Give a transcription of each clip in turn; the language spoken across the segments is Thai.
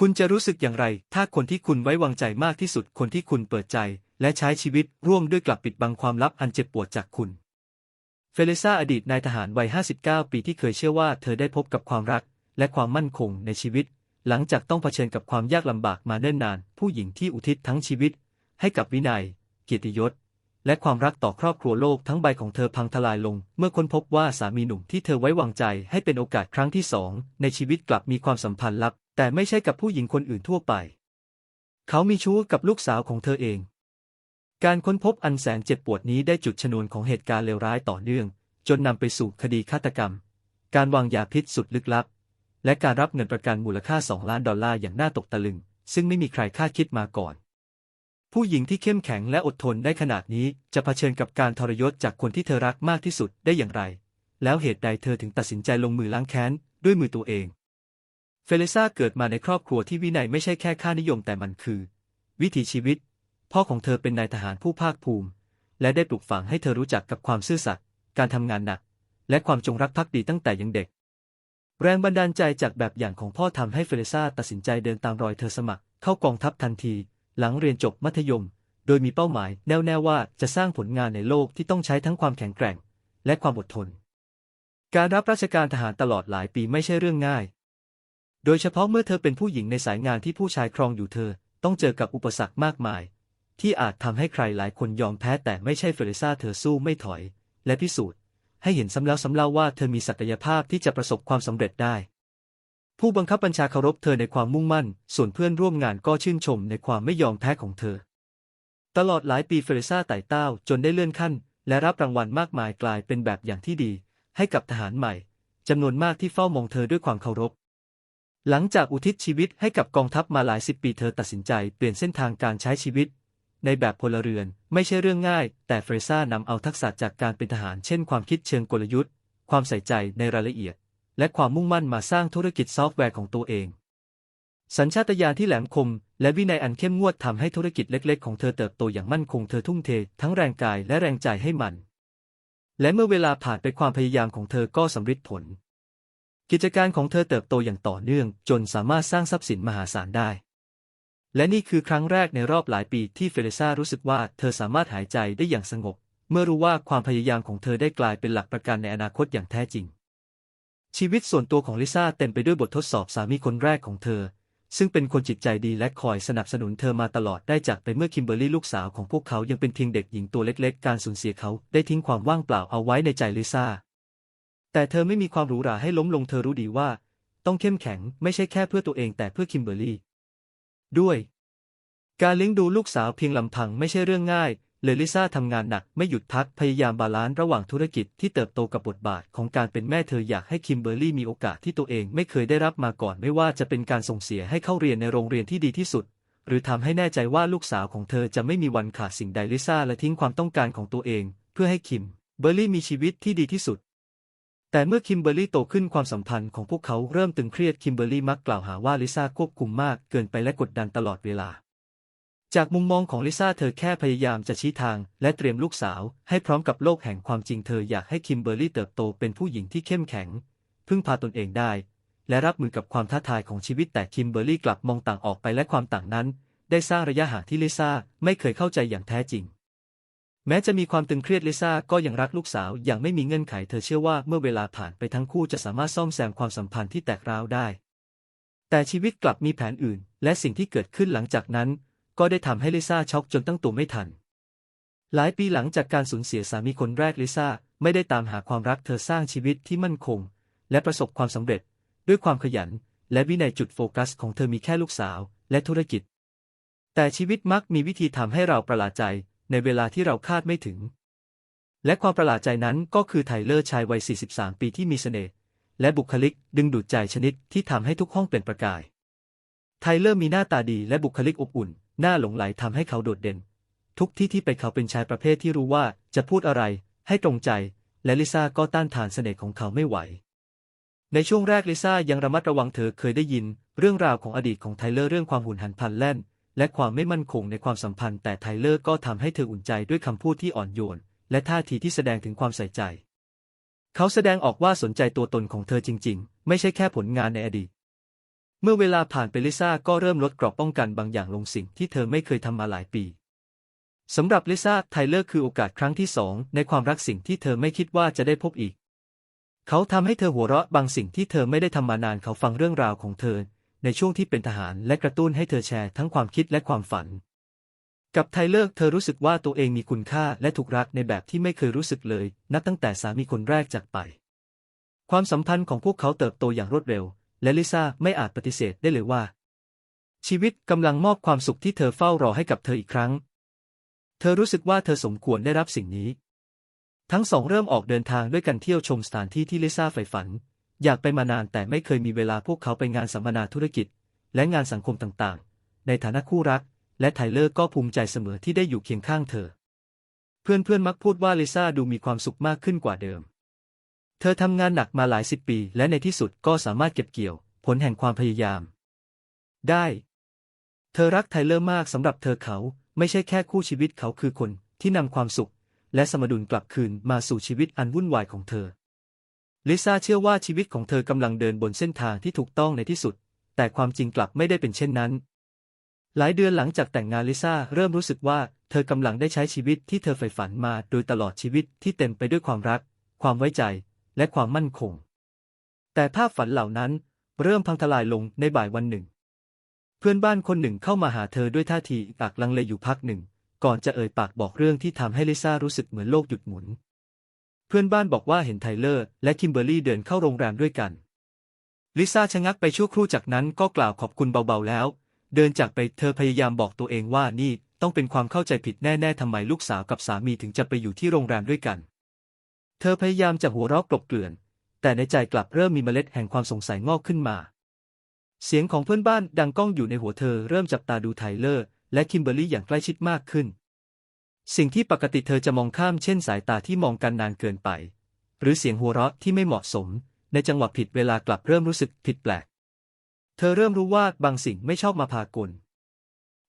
คุณจะรู้สึกอย่างไร ถ้าคนที่คุณไว้วางใจมากที่สุดคนที่คุณเปิดใจ และใช้ชีวิตร่วมด้วยกลับปิดบังความลับอันเจ็บปวดจากคุณ เฟเลซ่าอดีตนายทหารวัย 59 ปีที่เคยเชื่อว่าเธอได้พบกับความรัก และความมั่นคงในชีวิต หลังจากต้องเผชิญกับความยากลำบากมาเนิ่นนาน ผู้หญิงที่อุทิศทั้งชีวิต ให้กับวินัย เกียรติยศ และความรักต่อครอบครัวโลกทั้งใบของเธอพังทลายลง เมื่อค้นพบว่าสามีหนุ่มที่เธอไว้วางใจให้เป็นโอกาสครั้งที่สองในชีวิตกลับมีความสัมพันธ์ลับ แต่ไม่ใช่กับผู้หญิงคนอื่นทั่วไป เขามีชู้กับลูกสาวของเธอเอง การค้นพบอันแสนเจ็บปวดนี้ได้จุดชนวนของเหตุการณ์เลวร้ายต่อเนื่อง จนนำไปสู่คดีฆาตกรรม การวางยาพิษสุดลึกลับ และการรับเงินประกันมูลค่า2ล้านดอลลาร์อย่างน่าตกตะลึง ซึ่งไม่มีใครคาดคิดมาก่อน ผู้หญิงที่เข้มแข็งและอดทนได้ขนาดนี้จะเผชิญกับการทรยศจากคนที่เธอรักมากที่สุดได้อย่างไร แล้วเหตุใดเธอถึงตัดสินใจลงมือล้างแค้นด้วยมือตัวเอง เฟเลซ่าเกิดมาในครอบครัวที่วินัยไม่ใช่แค่ค่านิยมแต่มันคือ วิถีชีวิต พ่อของเธอเป็นนายทหารผู้ภาคภูมิ และได้ปลูกฝังให้เธอรู้จักกับความซื่อสัตย์การทำงานหนัก และความจงรักภักดีตั้งแต่ยังเด็ก แรงบันดาลใจจากแบบอย่างของพ่อทำให้เฟเลซ่าตัดสินใจเดินตามรอยเธอสมัคร เข้ากองทัพทันที หลังเรียนจบมัธยม โดยมีเป้าหมายแน่วแน่ว่าจะสร้างผลงานในโลกที่ต้องใช้ทั้งความแข็งแกร่ง และความอดทน การรับราชการทหารตลอดหลายปีไม่ใช่เรื่องง่าย โดยเฉพาะเมื่อเธอเป็นผู้หญิงในสายงานที่ผู้ชายครองอยู่เธอ ต้องเจอกับอุปสรรคมากมาย ที่อาจทำให้ใครหลายคนยอมแพ้แต่ไม่ใช่เฟรซ่าเธอสู้ไม่ถอย และพิสูจน์ ให้เห็นซ้ำแล้วซ้ำเล่าว่าเธอมีศักยภาพที่จะประสบความสำเร็จได้ ผู้บังคับบัญชาเคารพเธอในความมุ่งมั่น ส่วนเพื่อนร่วมงานก็ชื่นชมในความไม่ยอมแพ้ของเธอ ตลอดหลายปีเฟรซ่าไต่เต้าจนได้เลื่อนขั้น และรับรางวัลมากมายกลายเป็นแบบอย่างที่ดี ให้กับทหารใหม่จำนวนมากที่เฝ้ามองเธอด้วยความเคารพ หลังจากอุทิศชีวิตให้กับกองทัพมาหลายสิบปีเธอตัดสินใจเปลี่ยนเส้นทางการใช้ชีวิต ในแบบพลเรือนไม่ใช่เรื่องง่าย แต่เฟรซ่านำเอาทักษะจากการเป็นทหารเช่นความคิดเชิงกลยุทธ์ ความใส่ใจในรายละเอียด และความมุ่งมั่นมาสร้างธุรกิจซอฟต์แวร์ของตัวเอง สัญชาตญาณที่แหลมคม และวินัยอันเข้มงวดทำให้ธุรกิจเล็ก ๆ ของเธอเติบโตอย่างมั่นคงเธอทุ่มเท ทั้งแรงกายและแรงใจให้มัน และเมื่อเวลาผ่านไปความพยายามของเธอก็สำเร็จผล กิจการของเธอเติบโตอย่างต่อเนื่อง จนสามารถสร้างทรัพย์สินมหาศาลได้ และนี่คือครั้งแรกในรอบหลายปีที่เฟเรซ่ารู้สึกว่าเธอสามารถหายใจได้อย่างสงบ เมื่อรู้ว่าความพยายามของเธอได้กลายเป็นหลักประกันในอนาคตอย่างแท้จริง ชีวิตส่วนตัวของลิซ่าเต็มไปด้วยบททดสอบสามีคนแรกของเธอ ซึ่งเป็นคนจิตใจดีและคอยสนับสนุนเธอมาตลอดได้จากไปเมื่อคิมเบอร์รี่ลูกสาวของพวกเขายังเป็นเพียงเด็กหญิงตัวเล็กๆ การสูญเสียเขาได้ทิ้งความว่างเปล่าเอาไว้ในใจลิซ่า แต่เธอไม่มีความหรูหราให้ล้มลงเธอรู้ดีว่า ต้องเข้มแข็งไม่ใช่แค่เพื่อตัวเองแต่เพื่อคิมเบอร์รี่ด้วย การเลี้ยงดูลูกสาวเพียงลำพังไม่ใช่เรื่องง่ายเลยลิซ่าทำงานหนักไม่หยุดพักพยายามบาลานซ์ระหว่างธุรกิจที่เติบโตกับบทบาทของการเป็นแม่เธออยากให้คิมเบอร์รี่มีโอกาสที่ตัวเองไม่เคยได้รับมาก่อนไม่ว่าจะเป็นการส่งเสียให้เข้าเรียนในโรงเรียนที่ดีที่สุด หรือทำให้แน่ใจว่าลูกสาวของเธอจะไม่มีวันขาดสิ่งใดลิซ่าและทิ้งความต้องการของตัวเอง เพื่อให้คิมเบอร์รี่มีชีวิตที่ดีที่สุด แต่เมื่อคิมเบอร์รี่โตขึ้นความสัมพันธ์ของพวกเขาเริ่มตึงเครียดคิมเบอร์รี่มักกล่าวหาว่าลิซ่าควบคุมมากเกินไปและกดดันตลอดเวลา จากมุมมองของลิซ่าเธอแค่พยายามจะชี้ทางและเตรียมลูกสาวให้พร้อมกับโลกแห่งความจริงเธออยากให้คิมเบอร์รี่เติบโตเป็นผู้หญิงที่เข้มแข็ง พึ่งพาตนเองได้ และรับมือกับความท้าทายของชีวิตแต่คิมเบอร์รี่กลับมองต่างออกไปและความต่างนั้น ได้สร้างระยะห่างที่ลิซ่าไม่เคยเข้าใจอย่างแท้จริง แม้จะมีความตึงเครียดลิซ่าก็ยังรักลูกสาวอย่างไม่มีเงื่อนไขเธอเชื่อว่าเมื่อเวลาผ่านไปทั้งคู่จะสามารถซ่อมแซมความสัมพันธ์ที่แตกร้าวได้ แต่ชีวิตกลับมีแผนอื่น และสิ่งที่เกิดขึ้นหลังจากนั้น ก็ได้ทำให้ลิซ่าช็อกจนตั้งตัวไม่ทัน หลายปีหลังจากการสูญเสียสามีคนแรกลิซ่าไม่ได้ตามหาความรักเธอสร้างชีวิตที่มั่นคง และประสบความสำเร็จ ด้วยความขยัน และวินัยจุดโฟกัสของเธอมีแค่ลูกสาว และธุรกิจ แต่ชีวิตมักมีวิธีทำให้เราประหลาดใจ ในเวลาที่เราคาดไม่ถึง และความประหลาดใจนั้นก็คือไทเลอร์ชายวัย 43 ปีที่มีเสน่ห์และบุคลิกดึงดูดใจชนิดที่ทำให้ทุกห้องเปล่งประกาย ไทเลอร์มีหน้าตาดีและบุคลิกอบอุ่น น่าหลงไหลทำให้เขาโดดเด่น ทุกที่ที่ไปเขาเป็นชายประเภทที่รู้ว่าจะพูดอะไร ให้ตรงใจ และลิซ่าก็ต้านทานเสน่ห์ของเขาไม่ไหว ในช่วงแรกลิซ่ายังระมัดระวังเธอเคยได้ยิน เรื่องราวของอดีตของไทเลอร์เรื่องความหุนหันพลันแล่น และความไม่มั่นคงในความสัมพันธ์ แต่ไทเลอร์ก็ทำให้เธออุ่นใจด้วยคำพูดที่อ่อนโยน และท่าทีที่แสดงถึงความใส่ใจ เขาแสดงออกว่าสนใจตัวตนของเธอจริง ๆ ไม่ใช่แค่ผลงานในอดีต เมื่อเวลาผ่านไปลิซ่าก็เริ่มลดเกราะป้องกันบางอย่างลงสิ่งที่เธอไม่เคยทำมาหลายปีสำหรับลิซ่าไทเลอร์คือโอกาสครั้งที่สองในความรักสิ่งที่เธอไม่คิดว่าจะได้พบอีก เขาทำให้เธอหัวเราะบางสิ่งที่เธอไม่ได้ทำมานานเขาฟังเรื่องราวของเธอ ในช่วงที่เป็นทหารและกระตุ้นให้เธอแชร์ทั้งความคิดและความฝัน กับไทเลอร์เธอรู้สึกว่าตัวเองมีคุณค่าและถูกรักในแบบที่ไม่เคยรู้สึกเลย นับตั้งแต่สามีคนแรกจากไป ความสัมพันธ์ของพวกเขาเติบโตอย่างรวดเร็ว และลิซ่าไม่อาจปฏิเสธได้เลยว่า ชีวิตกำลังมอบความสุขที่เธอเฝ้ารอให้กับเธออีกครั้ง เธอรู้สึกว่าเธอสมควรได้รับสิ่งนี้ทั้งสองเริ่มออกเดินทางด้วยกันเที่ยวชมสถานที่ที่ลิซ่าใฝ่ฝัน อยากไปมานานแต่ไม่เคยมีเวลาพวกเขาไปงานสัมมนาธุรกิจ และงานสังคมต่างๆ ในฐานะคู่รัก และไทเลอร์ก็ภูมิใจเสมอที่ได้อยู่เคียงข้างเธอ เพื่อนๆมักพูดว่าลิซ่าดูมีความสุขมากขึ้นกว่าเดิม เธอทำงานหนักมาหลายสิบปี และในที่สุดก็สามารถเก็บเกี่ยว ผลแห่งความพยายาม ได้ เธอรักไทเลอร์มากสำหรับเธอเขาไม่ใช่แค่คู่ชีวิตเขาคือคนที่นำความสุข และสมดุลกลับคืนมาสู่ชีวิตอันวุ่นวายของเธอ ลิซ่าเชื่อว่าชีวิตของเธอกำลังเดินบนเส้นทางที่ถูกต้องในที่สุด แต่ความจริงกลับไม่ได้เป็นเช่นนั้น หลายเดือนหลังจากแต่งงานลิซ่าเริ่มรู้สึกว่าเธอกำลังได้ใช้ชีวิตที่เธอใฝ่ฝันมาโดยตลอดชีวิตที่เต็มไปด้วยความรัก ความไว้ใจ และความมั่นคง แต่ภาพฝันเหล่านั้นเริ่มพังทลายลงในบ่ายวันหนึ่ง เพื่อนบ้านคนหนึ่งเข้ามาหาเธอด้วยท่าทีอักลังเลอยู่พักหนึ่ง ก่อนจะเอ่ยปากบอกเรื่องที่ทำให้ลิซ่ารู้สึกเหมือนโลกหยุดหมุน พื่อนบ้านบอกว่าเห็นไทเลอร์ และคิมเบอร์รี่เดินเข้าโรงแรมด้วยกัน ลิซ่าชะงักไปชั่วครู่จากนั้นก็กล่าวขอบคุณเบาๆแล้ว เดินจากไปเธอพยายามบอกตัวเองว่านี่ต้องเป็นความเข้าใจผิดแน่ๆทำไมลูกสาวกับสามีถึงจะไปอยู่ที่โรงแรมด้วยกัน เธอพยายามจะหัวเราะกลบเกลื่อน แต่ในใจกลับเริ่มมีเมล็ดแห่งความสงสัยงอกขึ้นมา เสียงของเพื่อนบ้านดังก้องอยู่ในหัวเธอเริ่มจับตาดูไทเลอร์ และคิมเบอร์รี่อย่างใกล้ชิดมากขึ้น สิ่งที่ปกติเธอจะมองข้ามเช่นสายตาที่มองกันนานเกินไป หรือเสียงหัวเราะที่ไม่เหมาะสม ในจังหวะผิดเวลากลับเริ่มรู้สึกผิดแปลก เธอเริ่มรู้ว่าบางสิ่งไม่ชอบมาพากล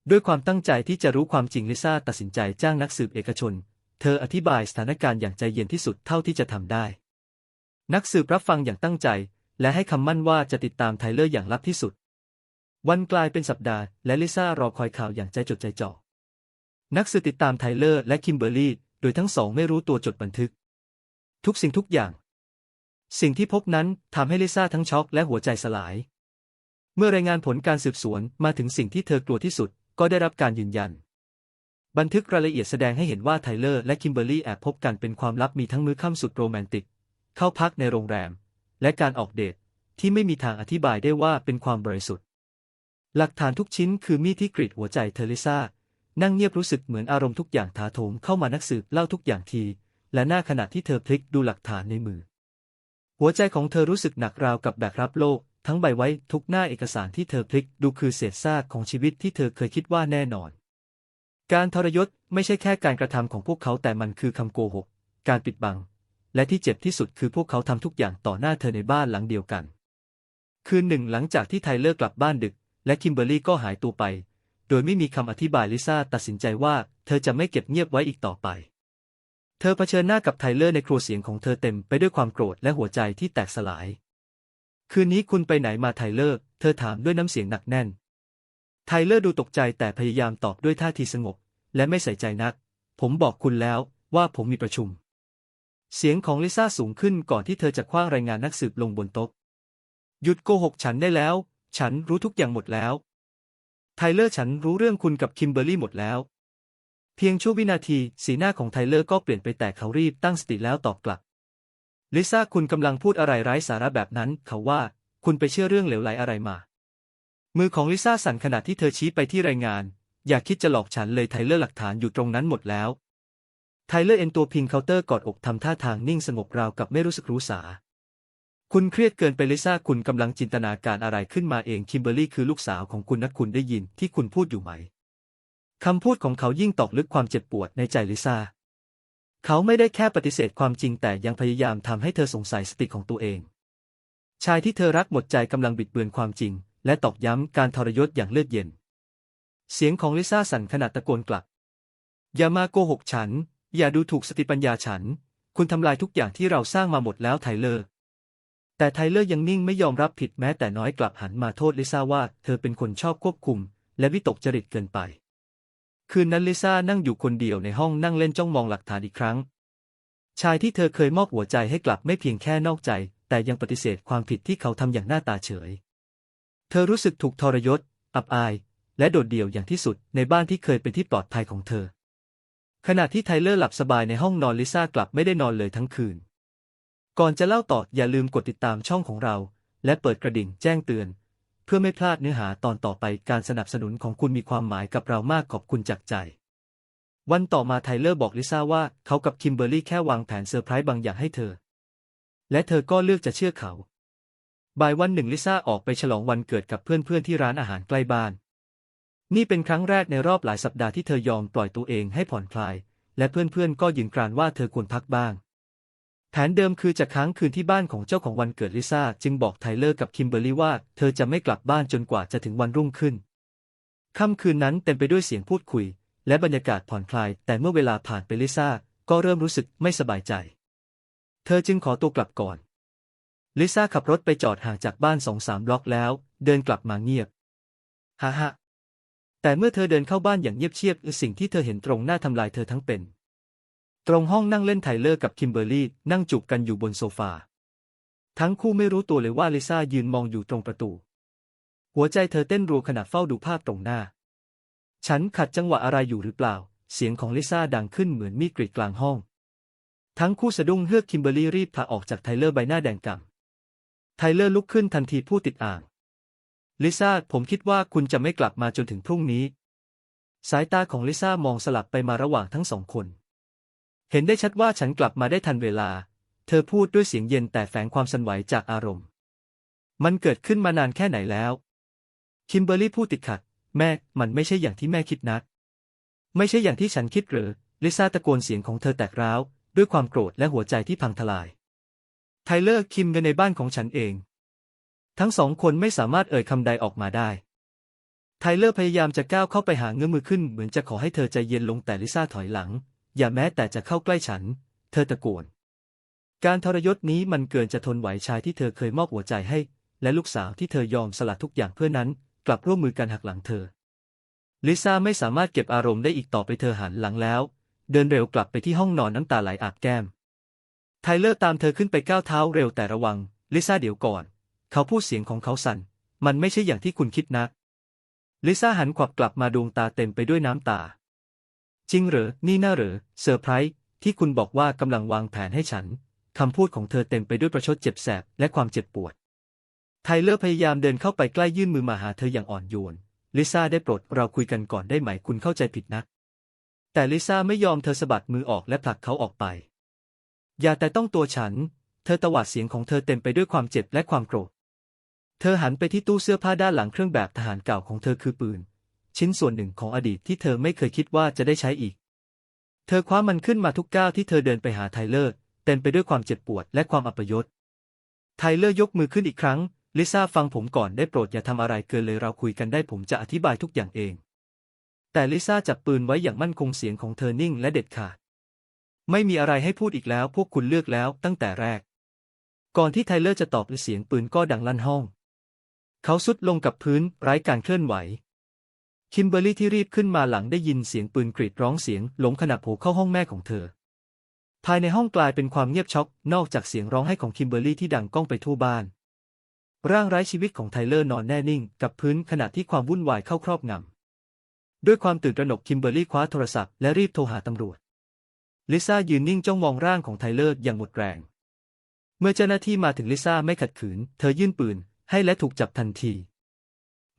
ด้วยความตั้งใจที่จะรู้ความจริงลิซ่าตัดสินใจจ้างนักสืบเอกชน เธออธิบายสถานการณ์อย่างใจเย็นที่สุดเท่าที่จะทำได้ นักสืบรับฟังอย่างตั้งใจ และให้คำมั่นว่าจะติดตามไทเลอร์อย่างลับที่สุด วันกลายเป็นสัปดาห์และลิซ่ารอคอยข่าวอย่างใจจดใจจ่อ นักสืบติดตามไทเลอร์และคิมเบอร์รี่ โดยทั้งสองไม่รู้ตัวจดบันทึก ทุกสิ่งทุกอย่าง สิ่งที่พบนั้นทำให้ลิซ่าทั้งช็อกและหัวใจสลาย เมื่อรายงานผลการสืบสวนมาถึงสิ่งที่เธอกลัวที่สุด ก็ได้รับการยืนยัน บันทึกรายละเอียดแสดงให้เห็นว่าไทเลอร์และคิมเบอร์รี่แอบพบกันเป็นความลับมีทั้งมื้อค่ำสุดโรแมนติก เข้าพักในโรงแรม และการออกเดทที่ไม่มีทางอธิบายได้ว่าเป็นความบริสุทธิ์ หลักฐานทุกชิ้นคือมีดที่กรีดหัวใจเธอลิซ่า นั่งเงียบรู้สึกเหมือนอารมณ์ทุกอย่างถาโถมเข้ามานักสืบเล่าทุกอย่างที และหน้าขณะที่เธอพลิกดูหลักฐานในมือ หัวใจของเธอรู้สึกหนักราวกับแบกรับโลก ทั้งใบไว้ทุกหน้าเอกสารที่เธอพลิกดูคือเศษซากของชีวิตที่เธอเคยคิดว่าแน่นอน การทรยศไม่ใช่แค่การกระทำของพวกเขาแต่มันคือคำโกหก การปิดบัง และที่เจ็บที่สุดคือพวกเขาทำทุกอย่างต่อหน้าเธอในบ้านหลังเดียวกัน คืนหนึ่งหลังจากที่ไทเลอร์กลับบ้านดึก และคิมเบอร์รี่ก็หายตัวไป โดยไม่มีคำอธิบายลิซ่าตัดสินใจว่าเธอจะไม่เก็บเงียบไว้อีกต่อไป เธอเผชิญหน้ากับไทเลอร์ในครัวเสียงของเธอเต็มไปด้วยความโกรธและหัวใจที่แตกสลาย คืนนี้คุณไปไหนมาไทเลอร์ เธอถามด้วยน้ำเสียงหนักแน่น ไทเลอร์ดูตกใจแต่พยายามตอบด้วยท่าทีสงบ และไม่ใส่ใจนัก ผมบอกคุณแล้วว่าผมมีประชุม เสียงของลิซ่าสูงขึ้นก่อนที่เธอจะคว้างรายงานนักสืบลงบนโต๊ะ หยุดโกหกฉันได้แล้ว ฉันรู้ทุกอย่างหมดแล้ว ไทเลอร์ฉันรู้เรื่องคุณกับคิมเบอร์รี่หมดแล้ว เพียงชั่ววินาที สีหน้าของไทเลอร์ก็เปลี่ยนไปแต่เขารีบตั้งสติแล้วตอบกลับ ลิซ่าคุณกำลังพูดอะไรไร้สาระแบบนั้น เขาว่า คุณไปเชื่อเรื่องเหลวไหลอะไรมา มือของลิซ่าสั่นขณะที่เธอชี้ไปที่รายงาน อย่าคิดจะหลอกฉันเลยไทเลอร์หลักฐานอยู่ตรงนั้นหมดแล้ว ไทเลอร์เอ็นตัวพิงเคาน์เตอร์กอดอกทำท่าทางนิ่งสงบราวกับไม่รู้สึกรู้สา คุณเครียดเกินไปลิซ่าคุณกำลังจินตนาการอะไรขึ้นมาเองคิมเบอร์รี่คือลูกสาวของคุณนะคุณได้ยินที่คุณพูดอยู่ไหมคำพูดของเขายิ่งตอกลึกความเจ็บปวดในใจลิซ่า เขาไม่ได้แค่ปฏิเสธความจริงแต่ยังพยายามทำให้เธอสงสัยสติของตัวเอง ชายที่เธอรักหมดใจกำลังบิดเบือนความจริง และตอกย้ำการทรยศอย่างเลือดเย็น เสียงของลิซ่าสั่นขณะตะโกนกลับ อย่ามาโกหกฉัน อย่าดูถูกสติปัญญาฉัน คุณทำลายทุกอย่างที่เราสร้างมาหมดแล้วไทเลอร์ แต่ไทเลอร์ยังนิ่งไม่ยอมรับผิดแม้แต่น้อยกลับหันมาโทษลิซ่าว่าเธอเป็นคนชอบควบคุม และวิตกจริตเกินไป คืนนั้นลิซ่านั่งอยู่คนเดียวในห้องนั่งเล่นจ้องมองหลักฐานอีกครั้ง ชายที่เธอเคยมอบหัวใจให้กลับไม่เพียงแค่นอกใจ แต่ยังปฏิเสธความผิดที่เขาทำอย่างหน้าตาเฉย เธอรู้สึกถูกทรยศ อับอาย และโดดเดี่ยวอย่างที่สุดในบ้านที่เคยเป็นที่ปลอดภัยของเธอ ขณะที่ไทเลอร์หลับสบายในห้องนอนลิซ่ากลับไม่ได้นอนเลยทั้งคืน ก่อนจะเล่าต่ออย่าลืมกดติดตามช่องของเรา และเปิดกระดิ่งแจ้งเตือน เพื่อไม่พลาดเนื้อหาตอนต่อไปการสนับสนุนของคุณมีความหมายกับเรามากขอบคุณจากใจ วันต่อมาไทเลอร์บอกลิซ่าว่าเขากับคิมเบอร์รี่แค่วางแผนเซอร์ไพรส์บางอย่างให้เธอ และเธอก็เลือกจะเชื่อเขา บ่ายวันหนึ่งลิซ่าออกไปฉลองวันเกิดกับเพื่อนๆที่ร้านอาหารใกล้บ้าน นี่เป็นครั้งแรกในรอบหลายสัปดาห์ที่เธอยอมปล่อยตัวเองให้ผ่อนคลาย และเพื่อนๆก็ยืนกรานว่าเธอควรพักบ้าง แผนเดิมคือจะค้างคืนที่บ้านของเจ้าของวันเกิดลิซ่าจึงบอกไทเลอร์กับคิมเบอร์รี่ว่า เธอจะไม่กลับบ้านจนกว่าจะถึงวันรุ่งขึ้น ค่ำคืนนั้นเต็มไปด้วยเสียงพูดคุย และบรรยากาศผ่อนคลาย แต่เมื่อเวลาผ่านไปลิซ่าก็เริ่มรู้สึกไม่สบายใจ เธอจึงขอตัวกลับก่อน ลิซ่าขับรถไปจอดห่างจากบ้านสองสามบล็อกแล้ว เดินกลับมาเงียบฮ่าฮ่าแต่เมื่อเธอเดินเข้าบ้านอย่างเงียบเชียบสิ่งที่เธอเห็นตรงหน้าทำลายเธอทั้งเป็น ตรงห้องนั่งเล่นไทเลอร์กับคิมเบอร์รี่นั่งจูบกันอยู่บนโซฟา ทั้งคู่ไม่รู้ตัวเลยว่าลิซ่ายืนมองอยู่ตรงประตู หัวใจเธอเต้นรัวขณะเฝ้าดูภาพตรงหน้า ฉันขัดจังหวะอะไรอยู่หรือเปล่า เสียงของลิซ่าดังขึ้นเหมือนมีดกรีดกลางห้อง ทั้งคู่สะดุ้งเฮือกคิมเบอร์รี่รีบพาออกจากไทเลอร์ใบหน้าแดงกำไทเลอร์ลุกขึ้นทันทีพูดติดอ่าง ลิซ่าผมคิดว่าคุณจะไม่กลับมาจนถึงพรุ่งนี้ สายตาของลิซ่ามองสลับไปมาระหว่างทั้งสองคน เห็นได้ชัดว่าฉันกลับมาได้ทันเวลา เธอพูดด้วยเสียงเย็นแต่แฝงความสั่นไหวจากอารมณ์ มันเกิดขึ้นมานานแค่ไหนแล้ว คิมเบอร์รี่พูดติดขัด แม่ มันไม่ใช่อย่างที่แม่คิดนัก ไม่ใช่อย่างที่ฉันคิดหรือ ลิซ่าตะโกนเสียงของเธอแตกร้าว ด้วยความโกรธและหัวใจที่พังทลาย ไทเลอร์คิมกันในบ้านของฉันเอง ทั้งสองคนไม่สามารถเอ่ยคำใดออกมาได้ ไทเลอร์พยายามจะก้าวเข้าไปหาเงื้อมือขึ้นเหมือนจะขอให้เธอใจเย็นลงแต่ลิซ่าถอยหลัง อย่าแม้แต่จะเข้าใกล้ฉัน เธอตะโกน การทรยศนี้มันเกินจะทนไหวชายที่เธอเคยมอบหัวใจให้ และลูกสาวที่เธอยอมสละทุกอย่างเพื่อนั้น กลับร่วมมือกันหักหลังเธอ ลิซ่าไม่สามารถเก็บอารมณ์ได้อีกต่อไปเธอหันหลังแล้ว เดินเร็วกลับไปที่ห้องนอนน้ำตาไหลอาบแก้ม ไทเลอร์ตามเธอขึ้นไปก้าวเท้าเร็วแต่ระวัง ลิซ่าเดี๋ยวก่อน เขาพูดเสียงของเขาสั่น มันไม่ใช่อย่างที่คุณคิดนะลิซ่าหันขวับกลับมาดวงตาเต็มไปด้วยน้ำตา จริงเหรอนี่น่าเหรอเซอร์ไพรส์ที่คุณบอกว่ากำลังวางแผนให้ฉัน คำพูดของเธอเต็มไปด้วยประชดเจ็บแสบและความเจ็บปวด ไทเลอร์พยายามเดินเข้าไปใกล้ยื่นมือมาหาเธออย่างอ่อนโยน ลิซ่าได้โปรดเราคุยกันก่อนได้ไหมคุณเข้าใจผิดนะแต่ลิซ่าไม่ยอมเธอสะบัดมือออกและผลักเขาออกไป อย่าแต่ต้องตัวฉัน เธอตวาดเสียงของเธอเต็มไปด้วยความเจ็บและความโกรธ เธอหันไปที่ตู้เสื้อผ้าด้านหลังเครื่องแบบทหารเก่าของเธอคือปืน ชิ้นส่วนหนึ่งของอดีตที่เธอไม่เคยคิดว่าจะได้ใช้อีก เธอคว้ามันขึ้นมาทุกก้าวที่เธอเดินไปหาไทเลอร์เต็มไปด้วยความเจ็บปวดและความอัปยศ ไทเลอร์ยกมือขึ้นอีกครั้ง ลิซ่าฟังผมก่อนได้โปรดอย่าทำอะไรเกินเลยเราคุยกันได้ผมจะอธิบายทุกอย่างเอง แต่ลิซ่าจับปืนไว้อย่างมั่นคงเสียงของเธอนิ่งและเด็ดขาด ไม่มีอะไรให้พูดอีกแล้วพวกคุณเลือกแล้วตั้งแต่แรก ก่อนที่ไทเลอร์จะตอบเสียงปืนก็ดังลั่นห้อง เขาสุดลงกับพื้นไร้การเคลื่อนไหว คิมเบอร์รี่ที่รีบขึ้นมาหลังได้ยินเสียงปืนกรีดร้องเสียงหลงขณะโผเข้าห้องแม่ของเธอ ภายในห้องกลายเป็นความเงียบช็อก นอกจากเสียงร้องไห้ของคิมเบอร์รี่ที่ดังก้องไปทั่วบ้าน ร่างไร้ชีวิตของไทเลอร์นอนแน่นิ่ง กับพื้นขณะที่ความวุ่นวายเข้าครอบงำ ด้วยความตื่นตระหนกคิมเบอร์รี่คว้าโทรศัพท์และรีบโทรหาตำรวจ ลิซ่ายืนนิ่งจ้องมองร่างของไทเลอร์อย่างหมดแรง เมื่อเจ้าหน้าที่มาถึงลิซ่าไม่ขัดขืน เธอยื่นปืน ให้และถูกจับทันที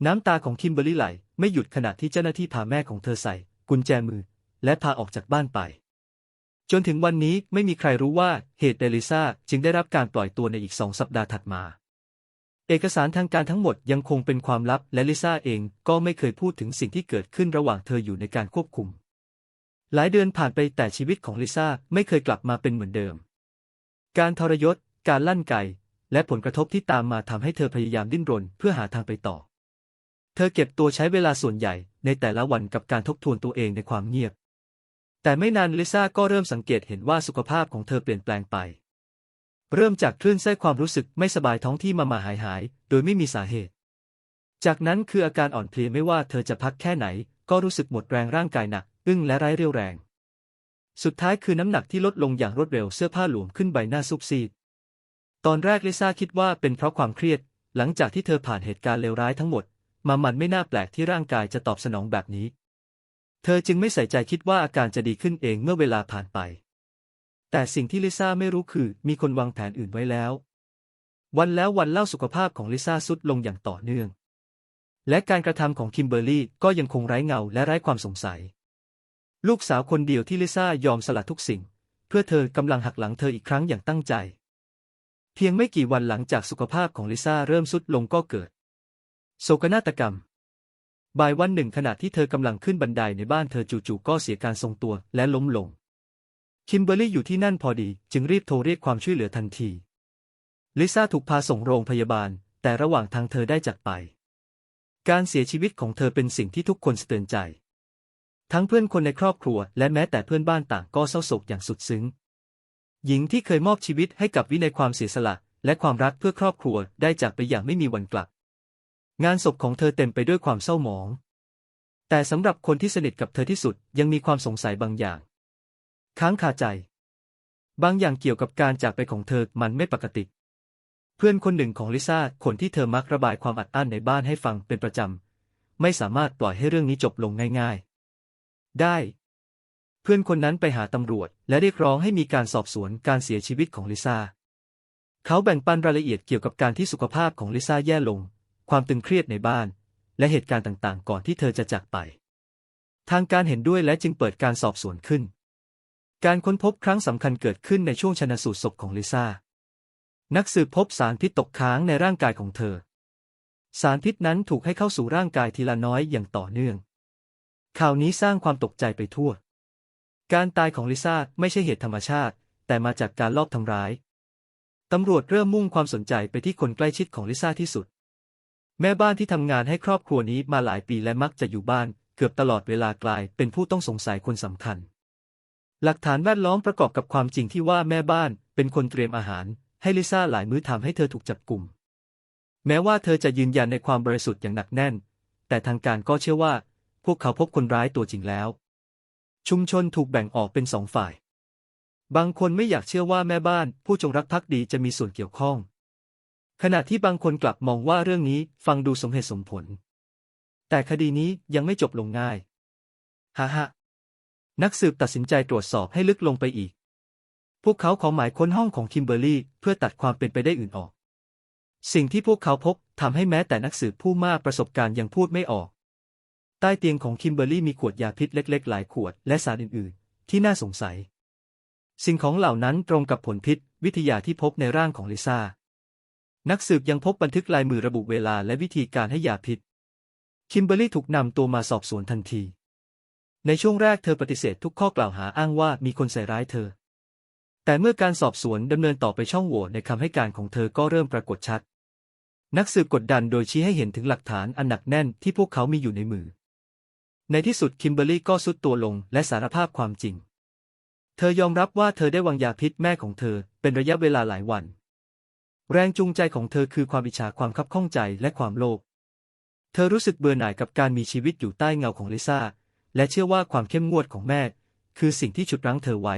น้ำตาของคิมเบอร์รี่ไหล ไม่หยุดขณะที่เจ้าหน้าที่พาแม่ของเธอใส่ กุญแจมือ และพาออกจากบ้านไป จนถึงวันนี้ไม่มีใครรู้ว่าเหตุใดลิซ่าจึงได้รับการปล่อยตัวในอีกสองสัปดาห์ถัดมา เอกสารทางการทั้งหมดยังคงเป็นความลับและลิซ่าเองก็ไม่เคยพูดถึงสิ่งที่เกิดขึ้นระหว่างเธออยู่ในการควบคุม หลายเดือนผ่านไปแต่ชีวิตของลิซ่าไม่เคยกลับมาเป็นเหมือนเดิม การทรยศ การลั่นไกและผลกระทบที่ตามมาทำให้เธอพยายามดิ้นรนเพื่อหาทางไปต่อ เธอเก็บตัวใช้เวลาส่วนใหญ่ในแต่ละวันกับการทบทวนตัวเองในความเงียบ แต่ไม่นานลิซ่าก็เริ่มสังเกตเห็นว่าสุขภาพของเธอเปลี่ยนแปลงไป เริ่มจากคลื่นไส้ความรู้สึกไม่สบายท้องที่มามาหายหาย โดยไม่มีสาเหตุ จากนั้นคืออาการอ่อนเพลียไม่ว่าเธอจะพักแค่ไหน ก็รู้สึกหมดแรงร่างกายหนัก อึ้งและไร้เรี่ยวแรง สุดท้ายคือน้ำหนักที่ลดลงอย่างรวดเร็วเสื้อผ้าหลวมขึ้นใบหน้าซุบซีด ตอนแรกลิซ่าคิดว่าเป็นเพราะความเครียด หลังจากที่เธอผ่านเหตุการณ์เลวร้ายทั้งหมด มามันไม่น่าแปลกที่ร่างกายจะตอบสนองแบบนี้ เธอจึงไม่ใส่ใจคิดว่าอาการจะดีขึ้นเองเมื่อเวลาผ่านไป แต่สิ่งที่ลิซ่าไม่รู้คือมีคนวางแผนอื่นไว้แล้ว วันแล้ววันเล่าสุขภาพของลิซ่าสุดลงอย่างต่อเนื่อง และการกระทำของคิมเบอร์รี่ก็ยังคงไร้เงาและไร้ความสงสัย ลูกสาวคนเดียวที่ลิซ่ายอมสละทุกสิ่ง เพื่อเธอกำลังหักหลังเธออีกครั้งอย่างตั้งใจ เพียงไม่กี่วันหลังจากสุขภาพของลิซ่าเริ่มสุดลงก็เกิด โศกนาฏกรรม บ่ายวันหนึ่งขณะที่เธอกำลังขึ้นบันไดในบ้านเธอจู่ๆก็เสียการทรงตัวและล้มลง คิมเบอร์รี่อยู่ที่นั่นพอดี จึงรีบโทรเรียกความช่วยเหลือทันที ลิซ่าถูกพาส่งโรงพยาบาล แต่ระหว่างทางเธอได้จากไป การเสียชีวิตของเธอเป็นสิ่งที่ทุกคนสะเตือนใจ ทั้งเพื่อนคนในครอบครัว และแม้แต่เพื่อนบ้านต่างก็เศร้าโศกอย่างสุดซึ้ง หญิงที่เคยมอบชีวิตให้กับวิในความเสียสละและความรักเพื่อครอบครัวได้จากไปอย่างไม่มีวันกลับ งานศพของเธอเต็มไปด้วยความเศร้าหมอง แต่สำหรับคนที่สนิทกับเธอที่สุดยังมีความสงสัยบางอย่าง ค้างคาใจ บางอย่างเกี่ยวกับการจากไปของเธอมันไม่ปกติ เพื่อนคนหนึ่งของลิซ่าคนที่เธอมักระบายความอัดอั้นในบ้านให้ฟังเป็นประจำ ไม่สามารถปล่อยให้เรื่องนี้จบลงง่าย ๆ ได้ เพื่อนคนนั้นไปหาตำรวจ และเรียกร้องให้มีการสอบสวนการเสียชีวิตของลิซ่าเขาแบ่งปันรายละเอียดเกี่ยวกับการที่สุขภาพของลิซ่าแย่ลง ความตึงเครียดในบ้าน และเหตุการณ์ต่างๆ ก่อนที่เธอจะจากไป ทางการเห็นด้วยและจึงเปิดการสอบสวนขึ้น การค้นพบครั้งสำคัญเกิดขึ้นในช่วงชนสูตรศพของลิซ่า นักสืบพบสารพิษตกค้างในร่างกายของเธอ สารพิษนั้นถูกให้เข้าสู่ร่างกายทีละน้อยอย่างต่อเนื่อง ข่าวนี้สร้างความตกใจไปทั่ว การตายของลิซ่าไม่ใช่เหตุธรรมชาติ แต่มาจากการลอบทำร้ายตำรวจเริ่มมุ่งความสนใจไปที่คนใกล้ชิดของลิซ่าที่สุด แม่บ้านที่ทำงานให้ครอบครัวนี้มาหลายปีและมักจะอยู่บ้าน เกือบตลอดเวลากลายเป็นผู้ต้องสงสัยคนสำคัญ หลักฐานแวดล้อมประกอบกับความจริงที่ว่าแม่บ้านเป็นคนเตรียมอาหาร ให้ลิซ่าหลายมื้อทำให้เธอถูกจับกลุ่ม แม้ว่าเธอจะยืนยันในความบริสุทธิ์อย่างหนักแน่น แต่ทางการก็เชื่อว่า พวกเขาพบคนร้ายตัวจริงแล้ว ชุมชนถูกแบ่งออกเป็นสองฝ่าย บางคนไม่อยากเชื่อว่าแม่บ้านผู้จงรักภักดีจะมีส่วนเกี่ยวข้อง ขณะที่บางคนกลับมองว่าเรื่องนี้ฟังดูสมเหตุสมผล แต่คดีนี้ยังไม่จบลงง่ายฮ่าฮะนักสืบตัดสินใจตรวจสอบให้ลึกลงไปอีก พวกเขาขอหมายค้นห้องของคิมเบอร์รี่เพื่อตัดความเป็นไปได้อื่นออก สิ่งที่พวกเขาพบทำให้แม้แต่นักสืบผู้มากประสบการณ์ยังพูดไม่ออก ใต้เตียงของคิมเบอร์รี่มีขวดยาพิษเล็ก ๆ หลายขวดและสารอื่น ๆ ที่น่าสงสัย สิ่งของเหล่านั้นตรงกับผลพิษวิทยาที่พบในร่างของลิซ่า นักสืบยังพบบันทึกลายมือระบุเวลาและวิธีการให้ยาพิษ คิมเบอรี่ถูกนำตัวมาสอบสวนทันที ในช่วงแรกเธอปฏิเสธทุกข้อกล่าวหาอ้างว่ามีคนใส่ร้ายเธอ แต่เมื่อการสอบสวนดำเนินต่อไปช่องโหว่ในคำให้การของเธอก็เริ่มปรากฏชัด นักสืบกดดันโดยชี้ให้เห็นถึงหลักฐานอันหนักแน่นที่พวกเขามีอยู่ในมือ ในที่สุดคิมเบอร์รี่ก็สุดตัวลงและสารภาพความจริง เธอยอมรับว่าเธอได้วางยาพิษแม่ของเธอเป็นระยะเวลาหลายวัน แรงจูงใจของเธอคือความอิจฉาความคับข้องใจและความโลภ เธอรู้สึกเบื่อหน่ายกับการมีชีวิตอยู่ใต้เงาของลิซ่า และเชื่อว่าความเข้มงวดของแม่ คือสิ่งที่ฉุดรั้งเธอไว้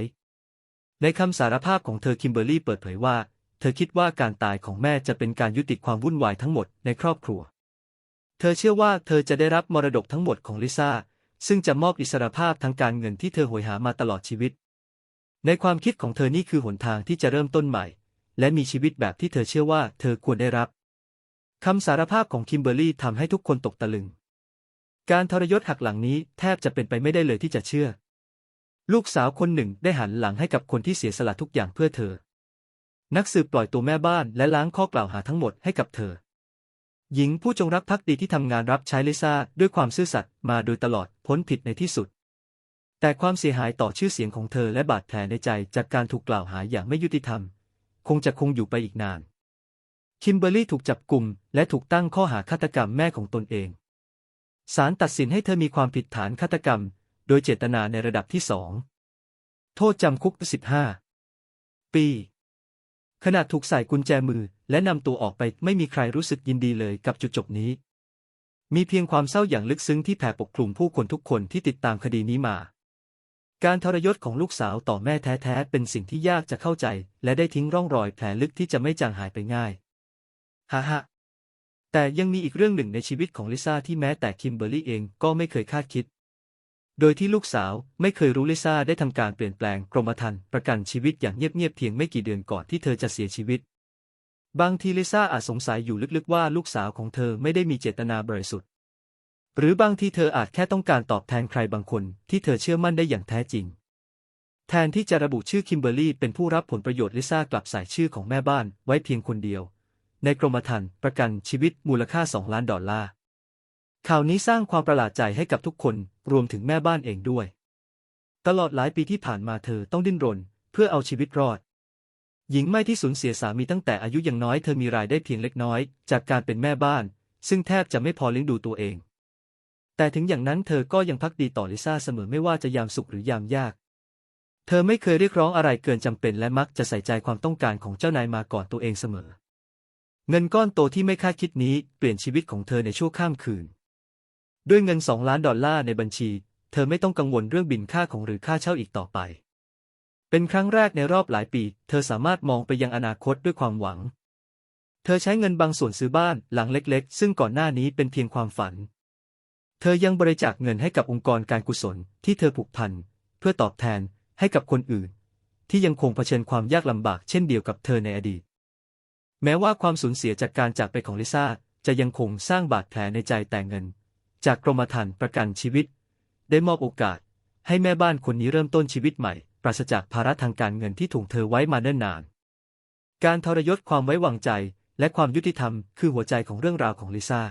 ในคำสารภาพของเธอคิมเบอร์รี่เปิดเผยว่า เธอคิดว่าการตายของแม่จะเป็นการยุติความวุ่นวายทั้งหมดในครอบครัว เธอเชื่อว่าเธอจะได้รับมรดกทั้งหมดของลิซ่า ซึ่งจะมอบอิสรภาพทางการเงินที่เธอโหยหามาตลอดชีวิต ในความคิดของเธอนี่คือหนทางที่จะเริ่มต้นใหม่ และมีชีวิตแบบที่เธอเชื่อว่าเธอควรได้รับคำสารภาพของคิมเบอร์รี่ทำให้ทุกคนตกตะลึง การทรยศหักหลังนี้แทบจะเป็นไปไม่ได้เลยที่จะเชื่อ ลูกสาวคนหนึ่งได้หันหลังให้กับคนที่เสียสละทุกอย่างเพื่อเธอ นักสืบปล่อยตัวแม่บ้านและล้างข้อกล่าวหาทั้งหมดให้กับเธอ หญิงผู้จงรักภักดีที่ทำงานรับใช้ลิซ่าด้วยความซื่อสัตย์มาโดยตลอดพ้นผิดในที่สุด แต่ความเสียหายต่อชื่อเสียงของเธอและบาดแผลในใจจากการถูกกล่าวหาอย่างไม่ยุติธรรม คงจะคงอยู่ไปอีกนาน คิมเบอร์รี่ถูกจับกลุ่มและถูกตั้งข้อหาฆาตกรรมแม่ของตนเอง ศาลตัดสินให้เธอมีความผิดฐานฆาตกรรม โดยเจตนาในระดับที่สอง โทษจำคุก 15 ปี ขณะถูกใส่กุญแจมือและนำตัวออกไปไม่มีใครรู้สึกยินดีเลยกับจุดจบนี้ มีเพียงความเศร้าอย่างลึกซึ้งที่แผ่ปกคลุมผู้คนทุกคนที่ติดตามคดีนี้มา การทรยศของลูกสาวต่อแม่แท้ๆ เป็นสิ่งที่ยากจะเข้าใจ และได้ทิ้งร่องรอยแผลลึกที่จะไม่จางหายไปง่ายฮ่าฮ่าแต่ยังมีอีกเรื่องหนึ่งในชีวิตของลิซ่าที่แม้แต่คิมเบอร์รี่เองก็ไม่เคยคาดคิด โดยที่ลูกสาวไม่เคยรู้ลิซ่าได้ทำการเปลี่ยนแปลงกรมธรรม์ประกันชีวิตอย่างเงียบๆเพียงไม่กี่เดือนก่อนที่เธอจะเสียชีวิต บางทีลิซ่าอาจสงสัยอยู่ลึกๆว่าลูกสาวของเธอไม่ได้มีเจตนาบริสุทธิ หรือบางทีเธออาจแค่ต้องการตอบแทนใครบางคนที่เธอเชื่อมั่นได้อย่างแท้จริง แทนที่จะระบุชื่อคิมเบอร์รี่เป็นผู้รับผลประโยชน์ลิซ่ากลับใส่ชื่อของแม่บ้านไว้เพียงคนเดียว ในกรมธรรม์ประกันชีวิตมูลค่า 2 ล้านดอลลาร์ ข่าวนี้สร้างความประหลาดใจให้กับทุกคนรวมถึงแม่บ้านเองด้วย ตลอดหลายปีที่ผ่านมาเธอต้องดิ้นรน เพื่อเอาชีวิตรอด หญิงไม่ที่สูญเสียสามีตั้งแต่อายุยังน้อยเธอมีรายได้เพียงเล็กน้อย จากการเป็นแม่บ้าน ซึ่งแทบจะไม่พอเลี้ยงดูตัวเอง แต่ถึงอย่างนั้นเธอก็ยังพักดีต่อลิซ่าเสมอไม่ว่าจะยามสุขหรือยามยาก เธอไม่เคยเรียกร้องอะไรเกินจำเป็นและมักจะใส่ใจความต้องการของเจ้านายมาก่อนตัวเองเสมอ เงินก้อนโตที่ไม่คาดคิดนี้เปลี่ยนชีวิตของเธอในชั่วข้ามคืน ด้วยเงิน2ล้านดอลลาร์ในบัญชี เธอไม่ต้องกังวลเรื่องบินค่าของหรือค่าเช่าอีกต่อไป เป็นครั้งแรกในรอบหลายปี เธอสามารถมองไปยังอนาคตด้วยความหวัง เธอใช้เงินบางส่วนซื้อบ้านหลังเล็ก ๆ ซึ่งก่อนหน้านี้เป็นเพียงความฝัน เธอยังบริจาคเงินให้กับองค์กรการกุศลที่เธอผูกพัน เพื่อตอบแทนให้กับคนอื่น ที่ยังคงเผชิญความยากลำบากเช่นเดียวกับเธอในอดีต แม้ว่าความสูญเสียจากการจากไปของลิซ่าจะยังคงสร้างบาดแผลในใจแต่เงิน จากกรมธรรม์ประกันชีวิต ได้มอบโอกาส ให้แม่บ้านคนนี้เริ่มต้นชีวิตใหม่ ปราศจากภาระทางการเงินที่ถูกเธอไว้มาเนิ่นนาน การทรยศความไว้วางใจ และความยุติธรรม คือหัวใจของเรื่องราวของลิซ่า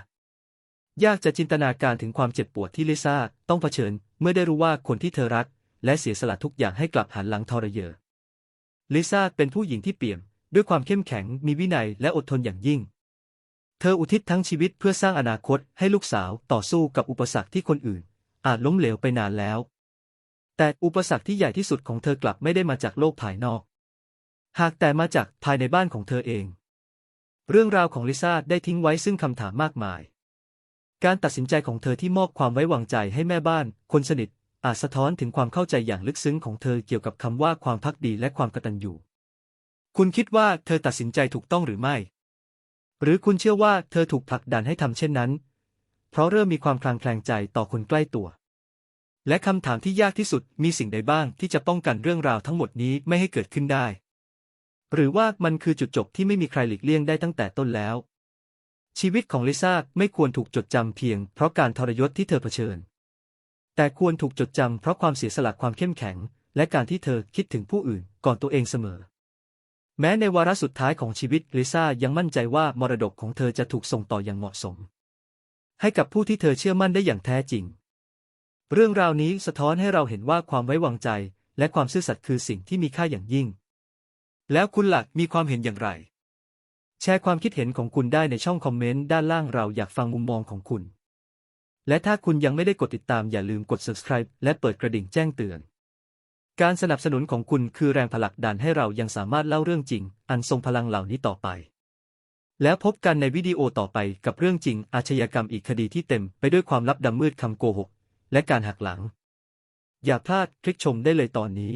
ยากจะจินตนาการถึงความเจ็บปวดที่ลิซ่าต้องเผชิญ เมื่อได้รู้ว่าคนที่เธอรัก และเสียสละทุกอย่างให้กลับหันหลังทรเยอลิซ่าเป็นผู้หญิงที่เปี่ยม ด้วยความเข้มแข็งมีวินัยและอดทนอย่างยิ่ง เธออุทิศทั้งชีวิตเพื่อสร้างอนาคตให้ลูกสาวต่อสู้กับอุปสรรคที่คนอื่น อาจล้มเหลวไปนานแล้ว แต่อุปสรรคที่ใหญ่ที่สุดของเธอกลับไม่ได้มาจากโลกภายนอก หากแต่มาจากภายในบ้านของเธอเอง เรื่องราวของลิซ่าได้ทิ้งไว้ซึ่งคำถามมากมาย การตัดสินใจของเธอที่มอบความไว้วางใจให้แม่บ้าน คนสนิท อาจสะท้อนถึงความเข้าใจอย่างลึกซึ้งของเธอเกี่ยวกับคำว่าความพักดีและความกตัญญูคุณคิดว่าเธอตัดสินใจถูกต้องหรือไม่ หรือคุณเชื่อว่าเธอถูกผลักดันให้ทำเช่นนั้น เพราะเริ่มมีความคลางแคลงใจต่อคนใกล้ตัว และคำถามที่ยากที่สุดมีสิ่งใดบ้างที่จะป้องกันเรื่องราวทั้งหมดนี้ไม่ให้เกิดขึ้นได้ หรือว่ามันคือจุดจบที่ไม่มีใครหลีกเลี่ยงได้ตั้งแต่ต้นแล้ว ชีวิตของลิซ่าไม่ควรถูกจดจำเพียงเพราะการทรยศที่เธอเผชิญ แต่ควรถูกจดจำเพราะความเสียสละความเข้มแข็ง และการที่เธอคิดถึงผู้อื่นก่อนตัวเองเสมอ แม้ในวาระสุดท้ายของชีวิตลิซ่ายังมั่นใจว่ามรดกของเธอจะถูกส่งต่ออย่างเหมาะสม ให้กับผู้ที่เธอเชื่อมั่นได้อย่างแท้จริง เรื่องราวนี้สะท้อนให้เราเห็นว่าความไว้วางใจ และความซื่อสัตย์คือสิ่งที่มีค่าอย่างยิ่ง แล้วคุณหลักมีความเห็นอย่างไร แชร์ความคิดเห็นของคุณได้ในช่องคอมเมนต์ด้านล่างเราอยากฟังมุมมองของคุณ และถ้าคุณยังไม่ได้กดติดตามอย่าลืมกด subscribe และเปิดกระดิ่งแจ้งเตือน การสนับสนุนของคุณคือแรงผลักดันให้เรายังสามารถเล่าเรื่องจริง อันทรงพลังเหล่านี้ต่อไป แล้วพบกันในวิดีโอต่อไปกับเรื่องจริง อาชญากรรมอีกคดีที่เต็มไปด้วยความลับดำมืดคำโกหก และการหักหลัง อย่าพลาดคลิกชมได้เลยตอนนี้